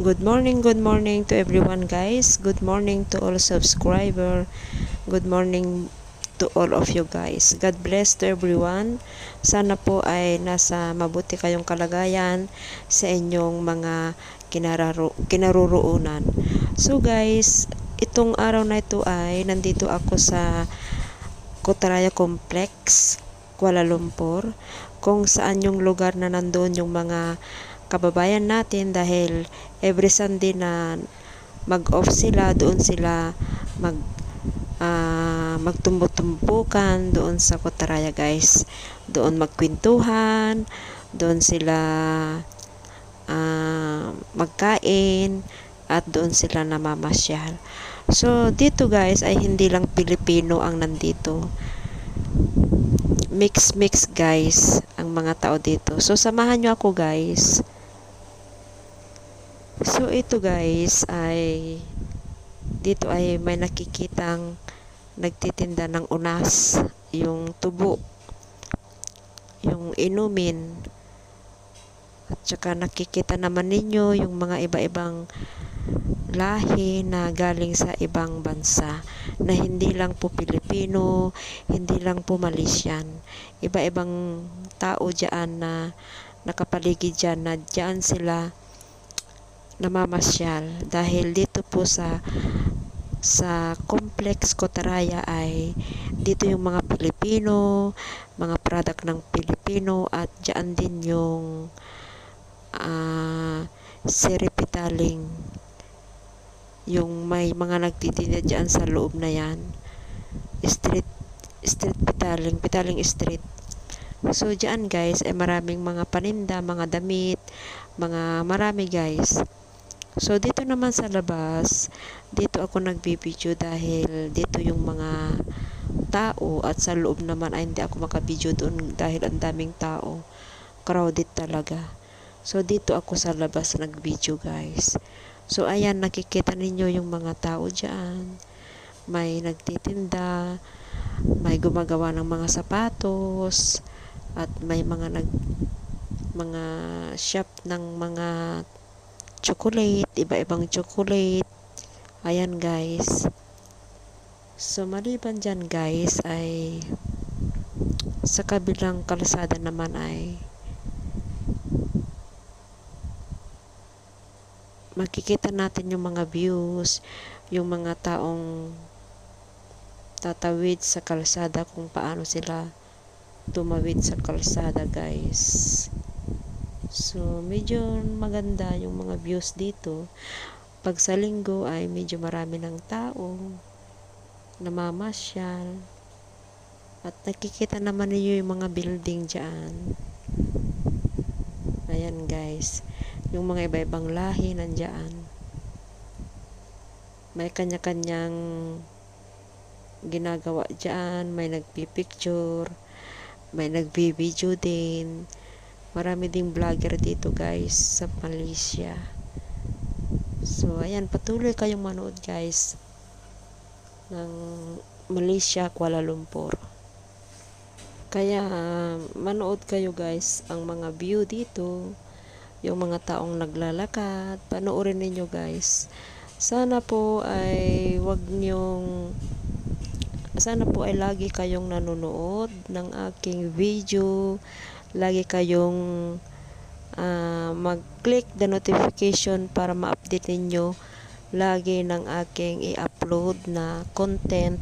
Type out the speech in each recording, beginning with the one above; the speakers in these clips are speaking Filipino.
Good morning, good morning to everyone guys. Good morning to all subscriber. Good morning to all of you guys. God bless to everyone. Sana po ay nasa mabuti kayong kalagayan sa inyong mga kinararo, kinaroroonan. So guys, itong araw na ito ay nandito ako sa Kotaraya Complex, Kuala Lumpur, kung saan yung lugar na nandoon yung mga kababayan natin dahil every Sunday na mag-off sila, doon sila mag uh, magtumbo-tumbukan doon sa Kotaraya guys. Doon magkwentuhan, doon sila uh, magkain at doon sila namamasyal. So dito guys ay hindi lang Pilipino ang nandito. Mix mix guys ang mga tao dito. So samahan nyo ako guys. So ito guys ay dito ay may nakikitang nagtitinda ng unas, yung tubo, yung inumin. At saka nakikita naman ninyo yung mga iba-ibang lahi na galing sa ibang bansa na hindi lang po Pilipino, hindi lang po Malaysian. Iba-ibang tao diyan na nakapaligid diyan na diyan sila namamasyal dahil dito po sa sa complex Kotaraya ay dito yung mga Pilipino, mga product ng Pilipino at diyan din yung uh, seripitaling yung may mga nagtitinda diyan sa loob na yan. Street street pitaling pitaling street. So diyan guys ay maraming mga paninda mga damit mga marami guys So, dito naman sa labas, dito ako nagbibideo dahil dito yung mga tao at sa loob naman ay hindi ako makabideo doon dahil ang daming tao. Crowded talaga. So, dito ako sa labas nagbideo guys. So, ayan, nakikita ninyo yung mga tao dyan. May nagtitinda, may gumagawa ng mga sapatos, at may mga nag mga shop ng mga chocolate, iba-ibang chocolate. Ayan guys. So maliban dyan guys ay sa kabilang kalsada naman ay makikita natin yung mga views, yung mga taong tatawid sa kalsada kung paano sila tumawid sa kalsada guys. So, medyo maganda yung mga views dito. Pag sa linggo ay medyo marami ng tao namamasyal. At nakikita naman niyo yung mga building dyan. Ayan guys. Yung mga iba-ibang lahi nandyan. May kanya-kanyang ginagawa dyan. May nagpipicture. May nagbibideo din marami ding vlogger dito guys sa Malaysia. So ayan patuloy kayong manood guys ng Malaysia Kuala Lumpur. Kaya manood kayo guys ang mga view dito yung mga taong naglalakad. Panoorin ninyo guys. Sana po ay wag nyong sana po ay lagi kayong nanonood ng aking video lagi kayong uh, mag-click the notification para ma-update ninyo lagi ng aking i-upload na content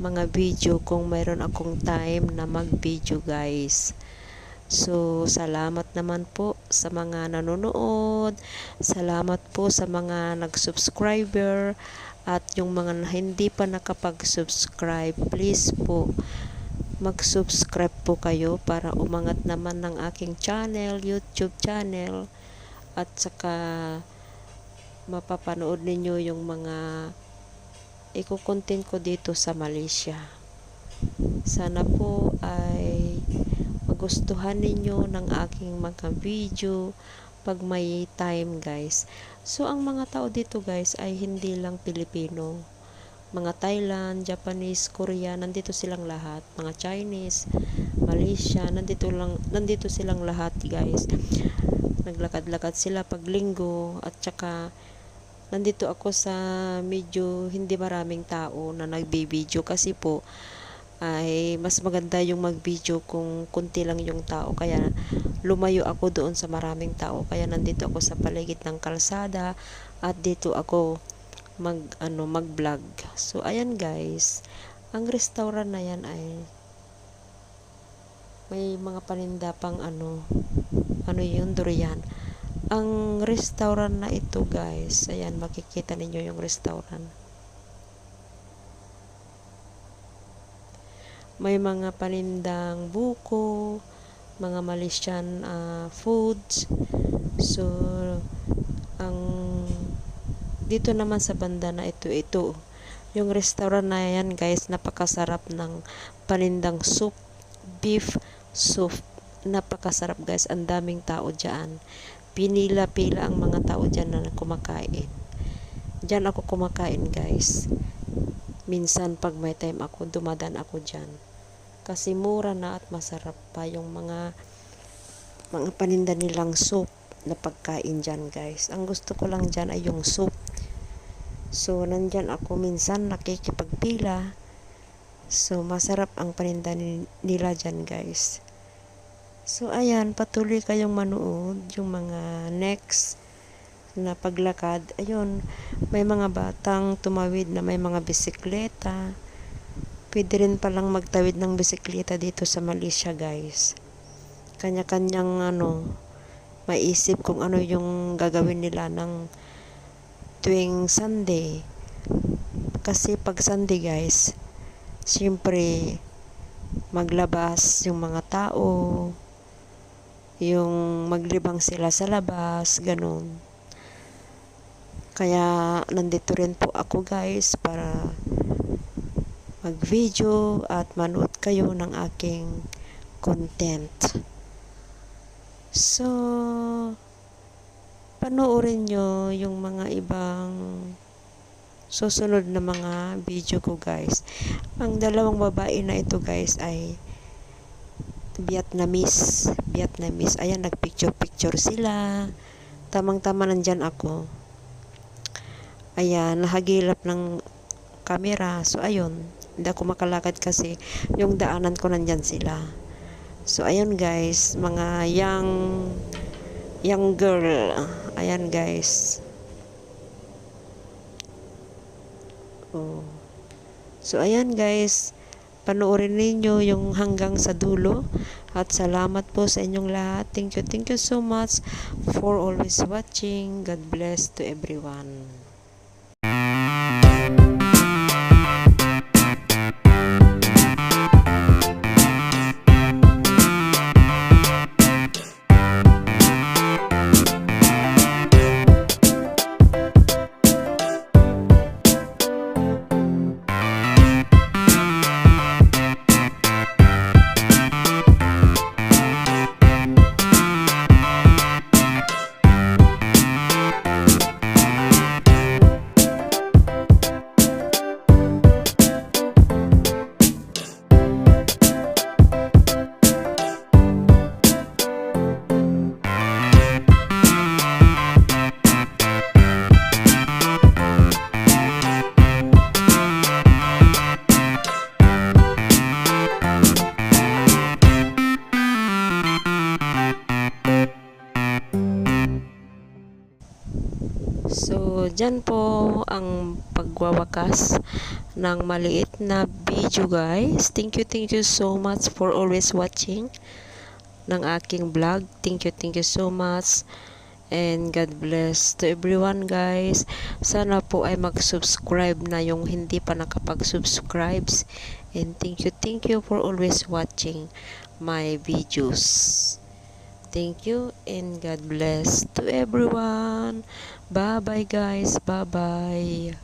mga video kung mayroon akong time na mag-video guys. So, salamat naman po sa mga nanonood. Salamat po sa mga nag-subscriber at yung mga hindi pa nakapag-subscribe, please po mag-subscribe po kayo para umangat naman ng aking channel, YouTube channel at saka mapapanood ninyo yung mga iko-content ko dito sa Malaysia. Sana po ay magustuhan ninyo ng aking mga video pag may time guys. So ang mga tao dito guys ay hindi lang Pilipino mga Thailand, Japanese, Korea, nandito silang lahat. Mga Chinese, Malaysia, nandito lang nandito silang lahat, guys. naglakad-lakad sila pag linggo at saka nandito ako sa medyo hindi maraming tao na nagbibideo kasi po ay mas maganda yung mag-video kung konti lang yung tao kaya lumayo ako doon sa maraming tao kaya nandito ako sa paligid ng kalsada at dito ako mag ano mag-vlog. So ayan guys, ang restaurant na yan ay may mga paninda pang ano ano yun durian. Ang restaurant na ito guys, ayan makikita ninyo yung restaurant. May mga panindang buko, mga Malaysian ah, foods. So, ang dito naman sa banda na ito, ito, yung restaurant na yan guys, napakasarap ng panindang soup, beef soup. Napakasarap guys, ang daming tao dyan. Pinila-pila ang mga tao dyan na kumakain. Dyan ako kumakain guys. Minsan pag may time ako, dumadan ako dyan. Kasi mura na at masarap pa yung mga mga paninda nilang soup na pagkain dyan guys. Ang gusto ko lang dyan ay yung soup. So, nandyan ako minsan nakikipagpila. So, masarap ang paninda ni- nila dyan guys. So, ayan, patuloy kayong manood yung mga next na paglakad. Ayun, may mga batang tumawid na may mga bisikleta. Pwede rin palang magtawid ng bisikleta dito sa Malaysia, guys. Kanya-kanyang ano, maisip kung ano yung gagawin nila ng tuwing Sunday. Kasi pag Sunday, guys, siyempre, maglabas yung mga tao, yung maglibang sila sa labas, ganun. Kaya nandito rin po ako guys para mag-video at manood kayo ng aking content. So, panoorin nyo yung mga ibang susunod na mga video ko guys. Ang dalawang babae na ito guys ay Vietnamese. Vietnamese. Ayan, nagpicture-picture sila. Tamang-tama nandyan ako. Ayan, nahagilap ng camera. So, ayun. Hindi ako makalakad kasi yung daanan ko nandyan sila. So, ayun guys. Mga young young girl. Ayan guys. Oh. So, ayan guys. Panoorin ninyo yung hanggang sa dulo. At salamat po sa inyong lahat. Thank you, thank you so much for always watching. God bless to everyone. So, dyan po ang pagwawakas ng maliit na video guys. Thank you, thank you so much for always watching ng aking vlog. Thank you, thank you so much. And God bless to everyone guys. Sana po ay mag-subscribe na yung hindi pa nakapag-subscribes. And thank you, thank you for always watching my videos. Thank you and God bless to everyone. Bye bye guys. Bye bye.